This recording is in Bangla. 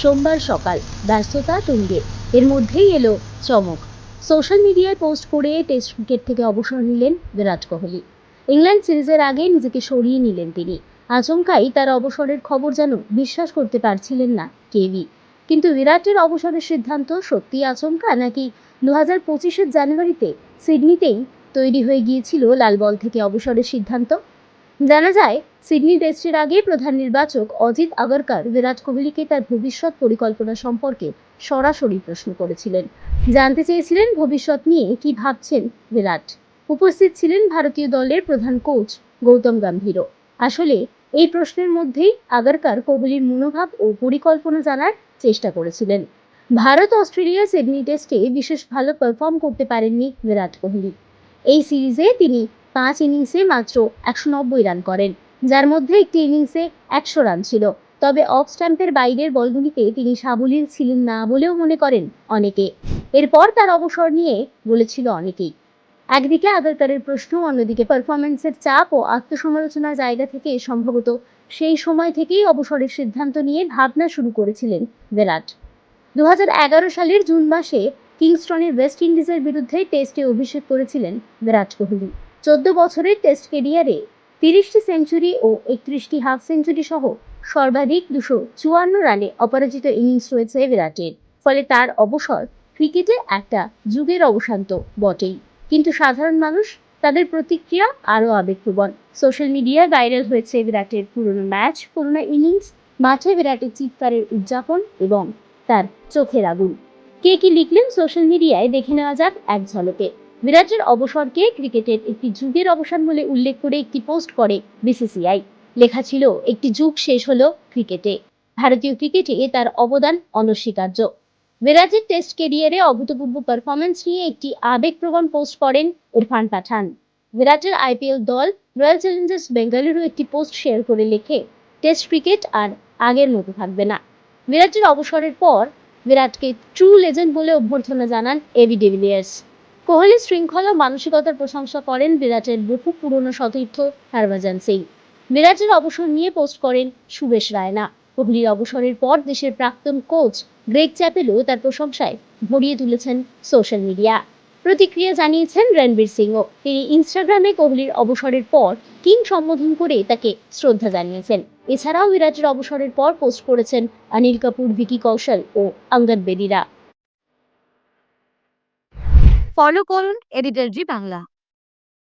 সোমবার সকাল ব্যস্ততা তুঙ্গে। এর মধ্যেই এলো চমক। সোশ্যাল মিডিয়ায় পোস্ট করে টেস্ট ক্রিকেট থেকে অবসর নিলেন বিরাট কোহলি। ইংল্যান্ড সিরিজের আগে নিজেকে সরিয়ে নিলেন তিনি। আচমকাই তার অবসরের খবর যেন বিশ্বাস করতে পারছিলেন না কেভি। কিন্তু বিরাটের অবসরের সিদ্ধান্ত সত্যি আচমকা নাকি দু হাজার পঁচিশের জানুয়ারিতে সিডনিতেই তৈরি হয়ে গিয়েছিল লাল বল থেকে অবসরের সিদ্ধান্ত? জানা যায়, সিডনি টেস্টের আগে প্রধান নির্বাচক অজিত আগরকর বিরাট কোহলিকে তার ভবিষ্যৎ পরিকল্পনা সম্পর্কে সরাসরি প্রশ্ন করেছিলেন। জানতে চেয়েছিলেন ভবিষ্যৎ নিয়ে কি ভাবছেন বিরাট। উপস্থিত ছিলেন ভারতীয় দলের প্রধান কোচ গৌতম গম্ভীরও। আসলে, এই প্রশ্নের মধ্যেই আগরকার কোহলির মনোভাব ও পরিকল্পনা জানার চেষ্টা করেছিলেন। ভারত অস্ট্রেলিয়া সিডনি টেস্টে বিশেষ ভালো পারফর্ম করতে পারেননি বিরাট কোহলি। এই সিরিজে তিনি পাঁচ ইনিংসে মাত্র একশো নব্বই রান করেন, যার মধ্যে একটি ইনিংসে একশো রান ছিল। তবে অফ স্ট্যাম্পের বাইরের বলগুলিতে তিনি সাবলীল ছিলেন না বলেও মনে করেন অনেকে। এরপর তার অবসর নিয়ে বলেছিল অনেকেই। একদিকে আগারকারের প্রশ্ন, অন্যদিকে পারফরমেন্সের চাপ ও আত্মসমালোচনার জায়গা থেকে সম্ভবত সেই সময় থেকেই অবসরের সিদ্ধান্ত নিয়ে ভাবনা শুরু করেছিলেন বিরাট। দু হাজার এগারো সালের জুন মাসে কিংস্টনের ওয়েস্ট ইন্ডিজের বিরুদ্ধে টেস্টে অভিষেক করেছিলেন বিরাট কোহলি। চোদ্দ বছরের টেস্ট কেরিয়ারে তিরিশটি সেঞ্চুরি ও একত্রিশটি হাফ সেঞ্চুরি সহ সর্বাধিক দুশো চুয়ান্ন রানে অপরাজিত ইনিংস রয়েছে বিরাটের। ফলে তার অবসর ক্রিকেটে একটা যুগের অবসান তো বটেই। কিন্তু সাধারণ মানুষ তাদের প্রতিক্রিয়া আরও আবেগপ্রবণ। সোশ্যাল মিডিয়ায় ভাইরাল হয়েছে বিরাটের পুরনো ম্যাচ পুরনো ইনিংস মাঠে বিরাটের চিৎকারের উদযাপন এবং তার চোখের আগুন। কে কি লিখলেন সোশ্যাল মিডিয়ায় দেখে নেওয়া যাক এক ঝলকে। বিরাটের অবসরকে ক্রিকেটের একটি যুগের অবসান বলে উল্লেখ করে একটি পোস্ট করে বিসিসিআই। লেখা ছিল, একটি যুগ শেষ হলো ক্রিকেটে। ভারতীয় ক্রিকেটে তার অবদান অনস্বীকার্য। বিরাটের টেস্ট কেরিয়ারে অভূতপূর্ব পারফরমেন্স নিয়ে একটি আবেগপ্রবণ পোস্ট করেন ইরফান পাঠান। বিরাটের আইপিএল দল, রয়্যাল চ্যালেঞ্জার্স বেঙ্গালুরু একটি পোস্ট শেয়ার করে লেখে, টেস্ট ক্রিকেট আর আগের মতো থাকবে না। বিরাটের অবসরের পর বিরাটকে ট্রু লেজেন্ড বলে অভ্যর্থনা জানান এবি ডিভিলিয়ার্স। কোহলি শৃঙ্খলা, মানসিকতার প্রশংসা করেন বিরাটের বহু পুরনো সতীর্থ হরভজন সিং। বিরাটের অবসর নিয়ে পোস্ট করেন সুবেশ রায়না। কোহলির অবসরের পর দেশের প্রাক্তন কোচ গ্রেগ চ্যাপেলও তার প্রশংসায় ভরিয়ে তুলেছেন সোশ্যাল মিডিয়া। প্রতিক্রিয়া জানিয়েছেন রণবীর সিংও। তিনি ইনস্টাগ্রামে কোহলির অবসরের পর কিং সম্বোধন করে তাকে শ্রদ্ধা জানিয়েছেন। এছাড়াও বিরাটের অবসরের পর পোস্ট করেছেন অনিল কাপুর, ভিকি কৌশল ও অঙ্গদ বেদিরা। ফলো করুন এডিটর জি বাংলা।